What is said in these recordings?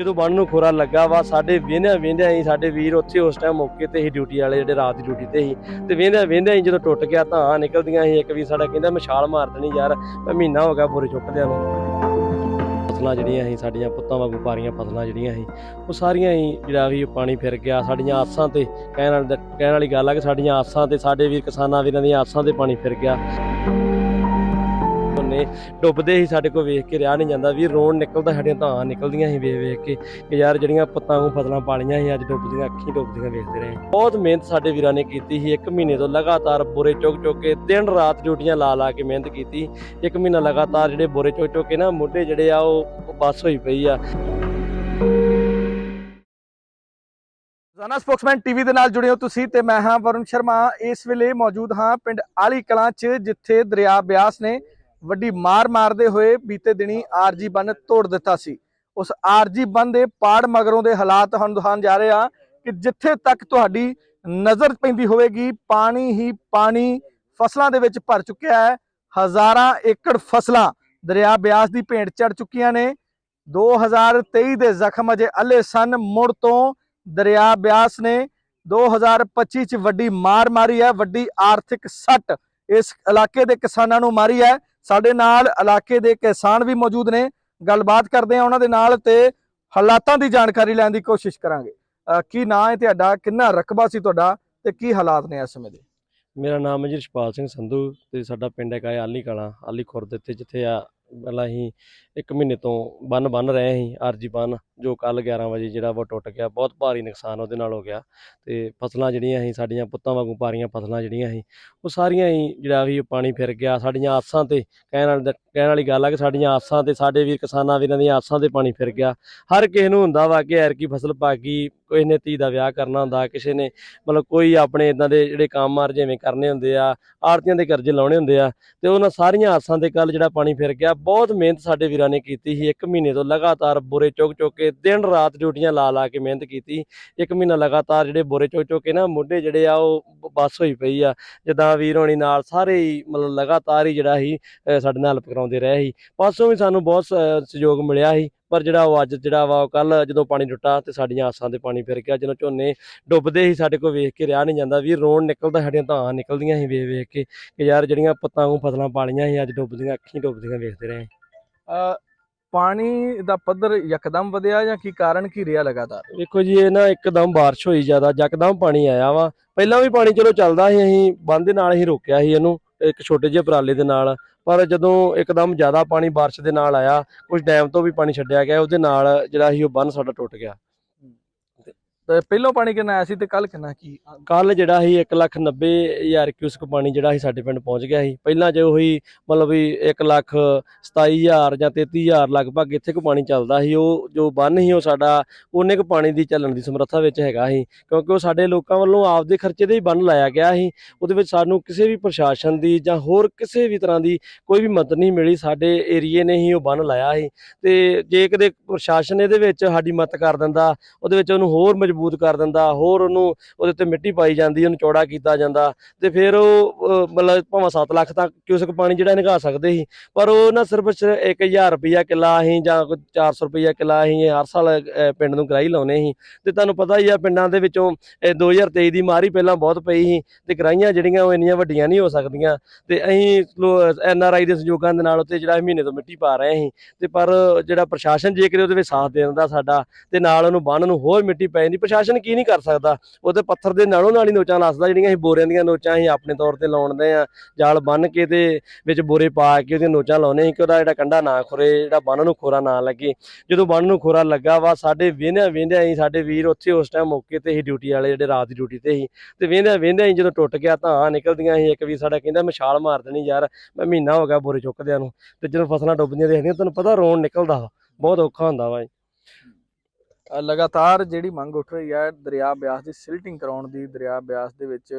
ਜਦੋਂ ਬੰਨ ਨੂੰ ਖੋਰਾ ਲੱਗਾ ਵਾ, ਸਾਡੇ ਵੇਂਦਿਆਂ ਵੇਂਦਿਆਂ ਹੀ ਸਾਡੇ ਵੀਰ ਉੱਥੇ ਉਸ ਟਾਈਮ ਮੌਕੇ ਤੇ ਹੀ ਡਿਊਟੀ ਵਾਲੇ ਜਿਹੜੇ ਰਾਤ ਦੀ ਡਿਊਟੀ ਤੇ ਸੀ ਤੇ ਵੇਂਦਿਆਂ ਵੇਂਦਿਆਂ ਹੀ ਜਦੋਂ ਟੁੱਟ ਗਿਆ ਤਾਂ ਨਿਕਲਦੀਆਂ ਸੀ, ਇੱਕ ਵੀ ਸਾਡਾ ਕਹਿੰਦਾ ਮੈਂ ਛਾਲ ਮਾਰ ਦੇਣੀ ਯਾਰ, ਮੈਂ ਮਹੀਨਾ ਹੋ ਗਿਆ ਬੁਰੇ ਚੁੱਕਦਿਆਂ ਨੂੰ। ਫਸਲਾਂ ਜਿਹੜੀਆਂ ਸੀ, ਸਾਡੀਆਂ ਪੁੱਤਾਂ ਵਾਂਗੂ ਪਾਰੀਆਂ ਫਸਲਾਂ ਜਿਹੜੀਆਂ ਸੀ, ਉਹ ਸਾਰੀਆਂ ਹੀ ਜਿਹੜਾ ਵੀ ਪਾਣੀ ਫਿਰ ਗਿਆ, ਸਾਡੀਆਂ ਆਸਾਂ ਤੇ ਕਹਿਣ ਵਾਲੀ ਕਹਿਣ ਵਾਲੀ ਗੱਲ ਆ ਕਿ ਸਾਡੀਆਂ ਆਸਾਂ ਤੇ, ਸਾਡੇ ਵੀਰ ਕਿਸਾਨਾਂ ਵੀਰਾਂ ਦੀਆਂ ਆਸਾਂ ਤੇ ਪਾਣੀ ਫਿਰ ਗਿਆ। ਉਹਨੇ ਡੁੱਬਦੇ ਹੀ ਸਾਡੇ ਕੋਲ ਵੇਖ ਕੇ ਰਿਆ ਨਹੀਂ ਜਾਂਦਾ। ਵੀ ਰੋਣ ਨਿਕਲਦਾ, ਸਾਡੀਆਂ ਧਾਂ ਨਿਕਲਦੀਆਂ ਸੀ ਵੇਖ ਵੇਖ ਕੇ। ਕਿ ਯਾਰ, ਜਿਹੜੀਆਂ ਪੁੱਤਾਂ ਨੂੰ ਫਸਲਾਂ ਪਾਲੀਆਂ ਸੀ, ਅੱਜ ਡੁੱਬਦੀਆਂ, ਅੱਖੀਂ ਡੁੱਬਦੀਆਂ ਵੇਖਦੇ ਰਹੇ। ਬਹੁਤ ਮਿਹਨਤ ਸਾਡੇ ਵੀਰਾਂ ਨੇ ਕੀਤੀ ਸੀ। ਇੱਕ ਮਹੀਨੇ ਤੋਂ ਲਗਾਤਾਰ ਬੋਰੇ ਚੁੱਕ ਚੁੱਕ ਕੇ, ਦਿਨ ਰਾਤ ਡਿਊਟੀਆਂ ਲਾ ਲਾ ਕੇ ਮਿਹਨਤ ਕੀਤੀ। ਇੱਕ ਮਹੀਨਾ ਲਗਾਤਾਰ ਜਿਹੜੇ ਬੋਰੇ ਚੁੱਕ ਚੁੱਕ ਕੇ ਨਾ ਮੋਢੇ ਜਿਹੜੇ ਆ, ਉਹ ਉਹ ਬੱਸ ਹੋਈ ਪਈ ਆ। ਰੋਜ਼ਾਨਾ ਸਪੋਕਸਮੈਨ ਟੀਵੀ ਦੇ ਨਾਲ ਜੁੜੇ ਹੋ ਤੁਸੀਂ ਤੇ ਮੈਂ ਹਾਂ ਵਰੁਣ ਸ਼ਰਮਾ। ਇਸ ਵੇਲੇ ਮੌਜੂਦ ਹਾਂ ਪਿੰਡ ਆਲੀ ਕਲਾਂ 'ਚ, ਜਿੱਥੇ ਦਰਿਆ ਬਿਆਸ ਨੇ ਵੱਡੀ ਮਾਰ ਮਾਰਦੇ ਹੋਏ ਬੀਤੇ ਦਿਨੀ ਆਰਜੀ ਬੰਨ ਤੋੜ ਦਿੱਤਾ ਸੀ। ਉਸ ਆਰਜੀ ਬੰਨ ਦੇ ਪਾੜ ਮਗਰੋਂ ਦੇ ਹਾਲਾਤ ਹਨ ਦਿਖਾਉਣ ਜਾ ਰਹੇ ਆ ਕਿ ਜਿੱਥੇ ਤੱਕ ਤੁਹਾਡੀ ਨਜ਼ਰ ਪੈਂਦੀ ਹੋਵੇਗੀ, ਪਾਣੀ ਹੀ ਪਾਣੀ ਫਸਲਾਂ ਦੇ ਵਿੱਚ ਭਰ ਚੁੱਕਿਆ ਹੈ। ਹਜ਼ਾਰਾਂ ਏਕੜ ਫਸਲਾਂ ਦਰਿਆ ਬਿਆਸ ਦੀ ਭੇਂਟ ਚੜ ਚੁੱਕੀਆਂ ਨੇ। 2023 ਦੇ ਜ਼ਖਮ ਅਜੇ ਅੱਲੇ ਸਨ, ਮੁੜ ਤੋਂ ਦਰਿਆ ਬਿਆਸ ਨੇ 2025 ਚ ਵੱਡੀ ਮਾਰ ਮਾਰੀ ਹੈ, ਵੱਡੀ ਆਰਥਿਕ ਸੱਟ ਇਸ ਇਲਾਕੇ ਦੇ ਕਿਸਾਨਾਂ ਨੂੰ ਮਾਰੀ ਹੈ। ਸਾਡੇ ਨਾਲ ਇਲਾਕੇ ਦੇ ਕਿਸਾਨ ਵੀ ਮੌਜੂਦ ਨੇ। ਗੱਲਬਾਤ ਕਰਦੇ ਆ ਉਹਨਾਂ ਦੇ ਨਾਲ ਤੇ ਹਾਲਾਤਾਂ ਦੀ ਜਾਣਕਾਰੀ ਲੈਣ ਦੀ ਕੋਸ਼ਿਸ਼ ਕਰਾਂਗੇ। ਅਹ ਕੀ ਨਾਂ ਹੈ ਤੁਹਾਡਾ? ਕਿੰਨਾ ਰਕਬਾ ਸੀ ਤੁਹਾਡਾ? ਤੇ ਕੀ ਹਾਲਾਤ ਨੇ ਇਸ ਸਮੇਂ ਦੇ? ਮੇਰਾ ਨਾਮ ਹੈ ਜੀ ਰਿਸ਼ਪਾਲ ਸਿੰਘ ਸੰਧੂ ਤੇ ਸਾਡਾ ਪਿੰਡ ਹੈਗਾ ਹੈ ਆਲੀ ਕਲਾਂ, ਆਲੀ ਖੁਰਦ ਇੱਥੇ, ਜਿੱਥੇ ਆ ਪਹਿਲਾਂ ਅਸੀਂ ਇੱਕ ਮਹੀਨੇ ਤੋਂ ਬੰਨ ਬੰਨ ਰਹੇ ਸੀ, ਆਰਜੀ ਬੰਨ, ਜੋ ਕੱਲ 11 ਵਜੇ ਜਿਹੜਾ ਵਾ ਟੁੱਟ ਗਿਆ, ਬਹੁਤ ਭਾਰੀ ਨੁਕਸਾਨ ਉਹਦੇ ਨਾਲ ਹੋ ਗਿਆ ਤੇ ਫਸਲਾਂ ਜਿਹੜੀਆਂ ਸੀ, ਸਾਡੀਆਂ ਪੁੱਤਾਂ ਵਾਂਗੂ ਪਾਰੀਆਂ ਫਸਲਾਂ ਜਿਹੜੀਆਂ ਸੀ, ਉਹ ਸਾਰੀਆਂ ਹੀ ਜਿਹੜਾ ਵੀ ਪਾਣੀ ਫਿਰ ਗਿਆ, ਸਾਡੀਆਂ ਆਸਾਂ ਤੇ ਕਹਿਣ ਵਾਲੇ ਕਹਿਣ ਵਾਲੀ ਗੱਲ ਆ ਕਿ ਸਾਡੀਆਂ ਆਸਾਂ ਤੇ ਸਾਡੇ ਵੀਰ ਕਿਸਾਨਾਂ ਵੀਰਾਂ ਦੀਆਂ ਆਸਾਂ ਤੇ ਪਾਣੀ ਫਿਰ ਗਿਆ। ਹਰ ਕਿਸੇ ਨੂੰ ਹੁੰਦਾ ਵਾ ਕਿ ਐਰ ਕੀ ਫਸਲ ਪਾ ਗਈ ਕੋਈ ਨੇ ਧੀ ਦਾ ਵਿਆਹ ਕਰਨਾ ਹੁੰਦਾ, ਕਿਸੇ ਨੇ ਮਤਲਬ ਕੋਈ ਆਪਣੇ ਇਦਾਂ ਦੇ ਜਿਹੜੇ ਕੰਮ ਮਾਰ ਜਿਵੇਂ ਕਰਨੇ ਹੁੰਦੇ ਆ, ਆੜਤੀਆਂ ਦੇ ਕਰਜ਼ੇ ਲਾਉਣੇ ਹੁੰਦੇ ਆ, ਤੇ ਉਹਨਾਂ ਸਾਰੀਆਂ ਆਸਾਂ ਦੇ ਕੱਲ ਜਿਹੜਾ ਪਾਣੀ ਫਿਰ ਗਿਆ। ਬਹੁਤ ਮਿਹਨਤ ਸਾਡੇ ਵੀਰਾਂ ਨੇ ਕੀਤੀ ਸੀ। ਇੱਕ ਮਹੀਨੇ ਤੋਂ ਲਗਾਤਾਰ ਬੋਰੇ ਚੁੱਕ ਚੁੱਕ ਕੇ ਦਿਨ ਰਾਤ ਡਿਊਟੀਆਂ ਲਾ ਲਾ ਕੇ ਮਿਹਨਤ ਕੀਤੀ। ਇੱਕ ਮਹੀਨਾ ਲਗਾਤਾਰ ਜਿਹੜੇ ਬੋਰੇ ਚੁੱਕ ਚੁੱਕ ਕੇ ਨਾ ਮੋਢੇ ਜਿਹੜੇ ਆ ਉਹ ਬੱਸ ਹੋਈ ਪਈ ਆ। ਜਿੱਦਾਂ ਵੀਰ ਹੋਣੀ ਨਾਲ ਸਾਰੇ ਹੀ ਮਤਲਬ ਲਗਾਤਾਰ ਹੀ ਜਿਹੜਾ ਸੀ ਸਾਡੇ ਨਾਲ ਹੈਲਪ ਕਰਾਉਂਦੇ ਰਹੇ ਸੀ। ਪਾਸੋਂ ਵੀ ਸਾਨੂੰ ਬਹੁਤ ਸਹਿਯੋਗ ਮਿਲਿਆ ਸੀ ਪਰ ਜਿਹੜਾ ਉਹ ਅੱਜ ਜਿਹੜਾ ਵਾ ਕੱਲ ਜਦੋਂ ਪਾਣੀ ਟੁੱਟਾ ਤੇ ਸਾਡੀਆਂ ਆਸਾਂ ਤੇ ਪਾਣੀ ਫਿਰ ਗਿਆ ਜਦੋਂ ਝੋਨੇ ਡੁੱਬਦੇ ਹੀ ਸਾਡੇ ਕੋਲ ਵੇਖ ਕੇ ਰਿਆ ਨਹੀਂ ਜਾਂਦਾ ਵੀ ਰੋਣ ਨਿਕਲਦਾ ਸਾਡੀਆਂ ਧਾਂ ਨਿਕਲਦੀਆਂ ਸੀ ਵੇਖ ਵੇਖ ਕੇ ਕਿ ਯਾਰ ਜਿਹੜੀਆਂ ਪੁੱਤਾਂ ਨੂੰ ਫਸਲਾਂ ਪਾਲੀਆਂ ਸੀ ਅੱਜ ਡੁੱਬਦੀਆਂ ਅੱਖੀਂ ਡੁੱਬਦੀਆਂ ਵੇਖਦੇ ਰਹੇ। ਪਾਣੀ ਦਾ ਪੱਧਰ ਯਕਦਮ ਵਧਿਆ ਜਾਂ ਕੀ ਕਾਰਨ ਕੀ ਰਿਹਾ ਲਗਾਤਾਰ? ਵੇਖੋ ਜੀ ਇਹ ਨਾ ਇੱਕਦਮ ਬਾਰਿਸ਼ ਹੋਈ ਜ਼ਿਆਦਾ ਯਕਦਮ ਪਾਣੀ ਆਇਆ ਵਾ। ਪਹਿਲਾਂ ਵੀ ਪਾਣੀ ਚਲੋ ਚੱਲਦਾ ਸੀ ਅਸੀਂ ਬੰਦ ਦੇ ਨਾਲ ਹੀ ਰੋਕਿਆ ਸੀ ਇਹਨੂੰ। ਇੱਕ ਛੋਟੇ ਜਿਹੇ ਉਪਰਾਲੇ ਦੇ ਨਾਲ, ਪਰ ਜਦੋਂ ਇੱਕਦਮ ਜ਼ਿਆਦਾ ਪਾਣੀ ਬਾਰਿਸ਼ ਦੇ ਨਾਲ ਆਇਆ ਕੁਝ ਡੈਮ ਤੋਂ ਵੀ ਪਾਣੀ ਛੱਡਿਆ ਗਿਆ, ਉਹਦੇ ਨਾਲ ਜਿਹੜਾ ਸੀ ਉਹ ਬੰਨ ਸਾਡਾ ਟੁੱਟ ਗਿਆ। ਤੇ ਪਹਿਲੋਂ ਪਾਣੀ ਕਿੰਨਾ ਆਇਆ ਸੀ ਤੇ ਕੱਲ ਕਿੰਨਾ ਕੀ? ਕੱਲ ਜਿਹੜਾ ਸੀ 190000 ਕਿਊਸਕ ਪਾਣੀ ਜਿਹੜਾ ਸੀ ਸਾਡੇ ਪਿੰਡ ਪਹੁੰਚ ਗਿਆ ਸੀ। ਪਹਿਲਾਂ ਜੇ ਉਹੀ ਮਤਲਬ ਵੀ 127000 ਜਾਂ 33000 ਲਗਭਗ ਇੱਥੇ ਕੋ ਪਾਣੀ ਚੱਲਦਾ ਸੀ। ਉਹ ਜੋ ਬੰਨ ਸੀ ਉਹ ਸਾਡਾ ਉਹਨੇ ਕੁ ਪਾਣੀ ਦੀ ਚੱਲਣ ਦੀ ਸਮਰੱਥਾ ਵਿੱਚ ਹੈਗਾ ਸੀ। ਕਿਉਂਕਿ ਉਹ ਸਾਡੇ ਲੋਕਾਂ ਵੱਲੋਂ ਆਪਦੇ ਖਰਚੇ ਦੇ ਹੀ ਬੰਨ ਲਾਇਆ ਗਿਆ ਸੀ। ਉਹਦੇ ਵਿੱਚ ਸਾਨੂੰ ਕਿਸੇ ਵੀ ਪ੍ਰਸ਼ਾਸਨ ਦੀ ਜਾਂ ਹੋਰ ਕਿਸੇ ਵੀ ਤਰ੍ਹਾਂ ਦੀ ਕੋਈ ਵੀ ਮਦਦ ਨਹੀਂ ਮਿਲੀ। ਸਾਡੇ ਏਰੀਏ ਨੇ ਹੀ ਉਹ ਬੰਨ ਲਾਇਆ ਸੀ। ਤੇ ਜੇ ਕਦੇ ਪ੍ਰਸ਼ਾਸਨ ਇਹਦੇ ਵਿੱਚ ਸਾਡੀ ਮਦਦ ਕਰ ਦਿੰਦਾ, ਉਹਦੇ ਵਿੱਚ ਉਹਨੂੰ ਹੋਰ ਮਜ਼ਬੂਤ ਕਰ ਦਿੰਦਾ, ਹੋਰ ਉਹਨੂੰ ਉਹਦੇ ਉੱਤੇ ਮਿੱਟੀ ਪਾਈ ਜਾਂਦੀ, ਉਹਨੂੰ ਚੌੜਾ ਕੀਤਾ ਜਾਂਦਾ ਤੇ ਫਿਰ ਉਹ ਮਤਲਬ ਭਾਵੇਂ 7 ਲੱਖ ਤੱਕ ਕਿਊਸਕ ਪਾਣੀ ਜਿਹੜਾ ਨਿਕਾ ਸਕਦੇ ਸੀ, ਪਰ ਉਹ ਨਾ ਸਿਰਫ 1000 ਰੁਪਇਆ ਕਿੱਲਾ ਅਸੀਂ ਜਾਂ ਕੋਈ 400 ਰੁਪਇਆ ਕਿੱਲਾ ਅਸੀਂ ਹਰ ਸਾਲ ਪਿੰਡ ਨੂੰ ਕਰਾਈ ਲਾਉਨੇ ਸੀ ਤੇ ਤੁਹਾਨੂੰ ਪਤਾ ਹੀ ਆ ਪਿੰਡਾਂ ਦੇ ਵਿੱਚੋਂ ਇਹ 2023 ਦੀ ਮਾਰੀ ਪਹਿਲਾਂ ਬਹੁਤ ਪਈ ਸੀ ਤੇ ਕਰਾਈਆਂ ਜਿਹੜੀਆਂ ਉਹ ਇੰਨੀਆਂ ਵੱਡੀਆਂ ਨਹੀਂ ਹੋ ਸਕਦੀਆਂ ਤੇ ਅਸੀਂ ਐਨ ਆਰ ਆਈ ਦੇ ਸਹਿਯੋਗਾਂ ਦੇ ਨਾਲ ਉੱਤੇ ਜਿਹੜਾ ਮਹੀਨੇ ਤੋਂ ਮਿੱਟੀ ਪਾ ਰਹੇ ਸੀ ਤੇ ਪਰ ਜਿਹੜਾ ਪ੍ਰਸ਼ਾਸਨ ਜੇਕਰ ਉਹਦੇ ਵਿੱਚ ਸਾਥ ਦੇ ਦਿੰਦਾ ਸਾਡਾ ਤੇ ਨਾਲ ਉਹਨੂੰ ਬੰਨ ਨੂੰ ਹੋਰ ਮਿੱਟੀ ਪੈ ਜਾਂਦੀ ਪ੍ਰਸ਼ਾਸਨ ਕੀ ਨਹੀਂ ਕਰ ਸਕਦਾ? ਉਹਦੇ ਪੱਥਰ ਦੇ ਨਾਲੋਂ ਨਾਲ ਹੀ ਨੋਚਾਂ ਲੱਸਦਾ, ਜਿਹੜੀਆਂ ਅਸੀਂ ਬੋਰਿਆਂ ਦੀਆਂ ਨੋਚਾਂ ਅਸੀਂ ਆਪਣੇ ਤੌਰ ਤੇ ਲਾਉਣਦੇ ਆ ਜਾਲ ਬੰਨ ਕੇ ਤੇ ਵਿੱਚ ਬੋਰੇ ਪਾ ਕੇ ਉਹਦੀਆਂ ਨੋਚਾਂ ਲਾਉਨੇ ਸੀ ਕਿ ਉਹਦਾ ਜਿਹੜਾ ਕੰਡਾ ਨਾ ਖੁਰੇ, ਜਿਹੜਾ ਬੰਨ ਨੂੰ ਖੋਰਾ ਨਾ ਲੱਗੇ। ਜਦੋਂ ਬੰਨ ਨੂੰ ਖੋਰਾ ਲੱਗਾ ਵਾ, ਸਾਡੇ ਵੇਂਦਿਆਂ ਵੇਂਦਿਆਂ ਹੀ ਸਾਡੇ ਵੀਰ ਉੱਥੇ ਉਸ ਟਾਈਮ ਮੌਕੇ ਤੇ ਹੀ ਡਿਊਟੀ ਵਾਲੇ ਜਿਹੜੇ ਰਾਤ ਦੀ ਡਿਊਟੀ ਤੇ ਹੀ ਤੇ ਵੇਂਦਿਆਂ ਵੇਂਦਿਆਂ ਹੀ ਜਦੋਂ ਟੁੱਟ ਗਿਆ ਤਾਂ ਨਿਕਲਦੀਆਂ ਸੀ, ਇੱਕ ਵੀ ਸਾਡਾ ਕਹਿੰਦਾ ਮੈਂ ਛਾਲ ਮਾਰ ਦੇਣੀ ਯਾਰ, ਮੈਂ ਮਹੀਨਾ ਹੋ ਗਿਆ ਬੋਰੇ ਚੁੱਕਦਿਆਂ ਨੂੰ। ਤੇ ਜਦੋਂ ਫਸਲਾਂ ਡੁੱਬਦੀਆਂ ਦੇਖਦੀਆਂ ਤੁਹਾਨੂੰ ਪਤਾ ਰੋਣ ਨਿਕਲਦਾ ਬਹੁਤ ਔਖਾ ਹੁੰਦਾ ਵਾ ਲਗਾਤਾਰ ਜਿਹੜੀ ਮੰਗ ਉੱਠ ਰਹੀ ਹੈ ਦਰਿਆ ਬਿਆਸ ਦੀ ਸਿਲਟਿੰਗ ਕਰਾਉਣ ਦੀ ਦਰਿਆ ਬਿਆਸ ਦੇ ਵਿੱਚ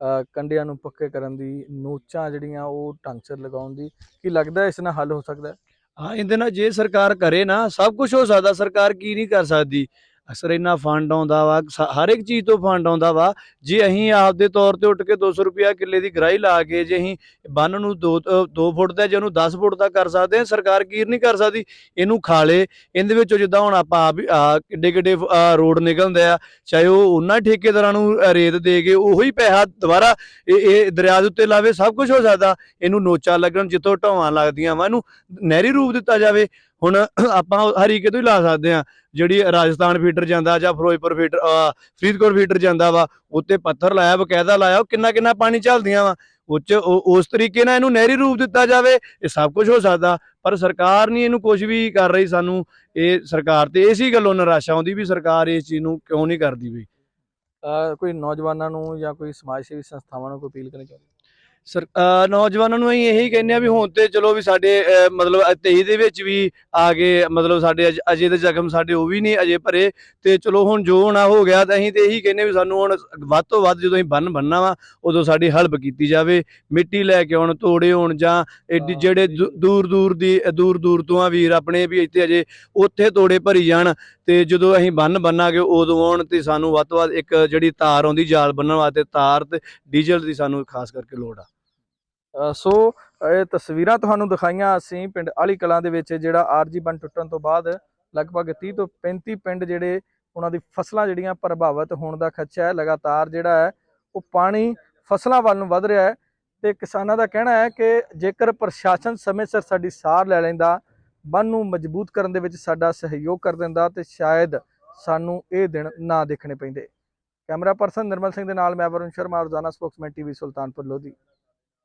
ਅ, ਕੰਢਿਆਂ ਨੂੰ ਪੱਕੇ ਕਰਨ ਦੀ ਨੋਚਾਂ ਜਿਹੜੀਆਂ ਉਹ ਢੰਗ ਸਿਰ ਲਗਾਉਣ ਦੀ ਕੀ ਲੱਗਦਾ ਇਸ ਨਾਲ ਹੱਲ ਹੋ ਸਕਦਾ ਹਾਂ? ਇਹਦੇ ਨਾਲ ਜੇ ਸਰਕਾਰ ਕਰੇ ਨਾ ਸਭ ਕੁਝ ਹੋ ਸਕਦਾ ਸਰਕਾਰ ਕੀ ਨਹੀਂ ਕਰ ਸਕਦੀ। ਸਰੇਨਾ ਫੰਡ ਆਉਂਦਾ ਵਾ ਹਰ ਇੱਕ ਚੀਜ਼ ਤੋਂ ਫੰਡ ਆਉਂਦਾ ਵਾ। ਜੇ ਅਸੀਂ ਆਪਦੇ ਤੌਰ ਤੇ ਉੱਠ ਕੇ 200 ਰੁਪਿਆ ਕਿੱਲੇ ਦੀ ਗਰਾਈ ਲਾ ਕੇ, ਜੇ ਅਸੀਂ ਬੰਨ ਨੂੰ 2 2 ਫੁੱਟ ਦਾ, ਜੇ ਉਹਨੂੰ 10 ਫੁੱਟ ਦਾ ਕਰ ਸਕਦੇ ਹਾਂ, ਸਰਕਾਰ ਕੀ ਨਹੀਂ ਕਰ ਸਕਦੀ। ਇਹਨੂੰ ਖਾਲੇ ਇਹਦੇ ਵਿੱਚੋਂ ਜਿੱਦਾਂ ਹੁਣ ਆਪਾਂ ਆ ਕਿੱਡੇ ਕਿੱਡੇ ਰੋਡ ਨਿਕਲਦੇ ਆ, ਚਾਹੇ ਉਹ ਉਹਨਾਂ ਠੇਕੇਦਾਰਾਂ ਨੂੰ ਰੇਤ ਦੇ ਕੇ ਉਹੀ ਪੈਸਾ ਦੁਬਾਰਾ ਇਹ ਇਹ ਦਰਿਆ ਦੇ ਉੱਤੇ ਲਾਵੇ, ਸਭ ਕੁਝ ਹੋ ਸਕਦਾ। ਇਹਨੂੰ ਨੋਚਾ ਲੱਗਣ, ਜਿੱਥੋਂ ਢਾਵਾਂ ਲੱਗਦੀਆਂ ਵਾ, ਇਹਨੂੰ ਨਹਿਰੀ ਰੂਪ ਦਿੱਤਾ ਜਾਵੇ। ਹੁਣ ਆਪਾਂ ਹਰੀਕੇ ਤੋਂ ਹੀ ਲਾ ਸਕਦੇ ਆ ਜਿਹੜੀ ਰਾਜਸਥਾਨ ਫੀਡਰ ਜਾਂਦਾ ਜਾਂ ਫਿਰੋਜ਼ਪੁਰ ਫੀਡਰ ਫਰੀਦਕੋਟ ਫੀਡਰ ਜਾਂਦਾ ਵਾ, ਉੱਤੇ ਪੱਥਰ ਲਾਇਆ, ਬਕਾਇਦਾ ਲਾਇਆ ਕਿੰਨਾ ਕਿੰਨਾ ਪਾਣੀ ਚੱਲਦੀਆਂ ਵਾ। ਉੱਚ ਉਹ- ਉਸ ਤਰੀਕੇ ਨਾਲ ਇਹਨੂੰ ਨਹਿਰੀ ਰੂਪ ਦਿੱਤਾ ਜਾਵੇ, ਇਹ ਸਭ ਕੁਝ ਹੋ ਸਕਦਾ। ਪਰ ਸਰਕਾਰ ਨਹੀਂ ਇਹਨੂੰ ਕੁਝ ਵੀ ਕਰ ਰਹੀ ਸਾਨੂੰ। ਇਹ ਸਰਕਾਰ ਤੇ ਇਸੇ ਗੱਲੋਂ ਨਿਰਾਸ਼ਾ ਆਉਂਦੀ ਵੀ ਸਰਕਾਰ ਇਸ ਚੀਜ਼ ਨੂੰ ਕਿਉਂ ਨਹੀਂ ਕਰਦੀ ਵੀ। ਅਹ ਕੋਈ ਨੌਜਵਾਨਾਂ ਨੂੰ ਜਾਂ ਕੋਈ ਸਮਾਜ ਸੇਵੀ ਸੰਸਥਾਵਾਂ ਨੂੰ ਕੋਈ ਅਪੀਲ ਕਰਨੀ ਚਾਹੁੰਦੀ ਸਰ ਨੌਜਵਾਨਾਂ ਨੂੰ ਅਸੀਂ ਇਹੀ ਕਹਿੰਦੇ ਆ ਵੀ ਹੁਣ ਤੇ ਚਲੋ ਵੀ ਸਾਡੇ ਮਤਲਬ 23 ਦੇ ਵਿੱਚ ਵੀ ਆ ਗਏ ਮਤਲਬ ਸਾਡੇ ਅਜ- ਦੇ ਜ਼ਖਮ ਸਾਡੇ ਉਹ ਵੀ ਨਹੀਂ ਅਜੇ ਭਰੇ। ਤੇ ਚਲੋ ਹੁਣ ਜੋ ਹੋਣਾ ਹੋ ਗਿਆ ਤਾਂ ਅਸੀਂ ਤੇ ਇਹੀ ਕਹਿੰਦੇ ਵੀ ਸਾਨੂੰ ਹੁਣ ਵੱਧ ਤੋਂ ਵੱਧ ਜਦੋਂ ਅਸੀਂ ਬੰਨ ਬੰਨਣਾ ਵਾ ਉਦੋਂ ਸਾਡੀ ਹਲਪ ਕੀਤੀ ਜਾਵੇ। ਮਿੱਟੀ ਲੈ ਕੇ ਆਉਣ ਤੋੜੇ ਹੋਣ ਜਾਂ ਏਡੀ ਹਾਂ। ਜਿਹੜੇ ਦੂਰ ਦੂਰ ਦੀ ਦੂਰ ਦੂਰ ਤੋਂ ਆ ਵੀਰ ਆਪਣੇ ਵੀ ਇੱਥੇ ਅਜੇ ਉੱਥੇ ਤੋੜੇ ਭਰੀ ਜਾਣ। ਤੇ ਜਦੋਂ ਅਸੀਂ ਬੰਨ ਬੰਨਾਂਗੇ ਉਦੋਂ ਆਉਣ ਤੇ ਸਾਨੂੰ ਵੱਧ ਤੋਂ ਵੱਧ ਇੱਕ ਜਿਹੜੀ ਤਾਰ ਆਉਂਦੀ ਜਾਲ ਬੰਨਣ ਵਾਸਤੇ ਤਾਰ ਤੇ ਡੀਜ਼ਲ ਦੀ ਸਾਨੂੰ ਖਾਸ ਕਰਕੇ ਲੋੜ ਆ। ਸੋ, ਇਹ ਤਸਵੀਰਾਂ ਤੁਹਾਨੂੰ ਦਿਖਾਈਆਂ ਅਸੀਂ ਪਿੰਡ ਆਲੀ ਕਲਾਂ ਦੇ ਵਿੱਚ, ਜਿਹੜਾ ਆਰਜੀ ਬੰਨ ਟੁੱਟਣ ਤੋਂ ਬਾਅਦ ਲਗਭਗ 30 ਤੋਂ 35 ਪਿੰਡ ਜਿਹੜੇ ਉਹਨਾਂ ਦੀ ਫਸਲਾਂ ਜਿਹੜੀਆਂ ਪ੍ਰਭਾਵਿਤ ਹੋਣ ਦਾ ਖਦਸ਼ਾ ਹੈ, ਲਗਾਤਾਰ ਜਿਹੜਾ ਹੈ, ਉਹ ਪਾਣੀ ਫਸਲਾਂ ਵੱਲ ਨੂੰ ਵਧ ਰਿਹਾ ਹੈ। ਤੇ ਕਿਸਾਨਾਂ ਦਾ ਕਹਿਣਾ ਹੈ ਕਿ ਜੇਕਰ ਪ੍ਰਸ਼ਾਸਨ ਸਮੇਂ ਸਿਰ ਸਾਡੀ ਸਾਰ ਲੈ ਲੈਂਦਾ, ਬੰਨ ਨੂੰ ਮਜ਼ਬੂਤ ਕਰਨ ਦੇ ਵਿੱਚ ਸਾਡਾ ਸਹਿਯੋਗ ਕਰ ਦਿੰਦਾ, ਤੇ ਸ਼ਾਇਦ ਸਾਨੂੰ ਇਹ ਦਿਨ ਨਾ ਦੇਖਣੇ ਪੈਂਦੇ। ਕੈਮਰਾ ਪਰਸਨ ਨਿਰਮਲ ਸਿੰਘ ਦੇ ਨਾਲ ਮੈਂ ਵਰੁਣ ਸ਼ਰਮਾ, ਰੋਜ਼ਾਨਾ ਸਪੋਕਸਮੈਨ ਟੀਵੀ, ਸੁਲਤਾਨਪੁਰ, ਲੋਧੀ।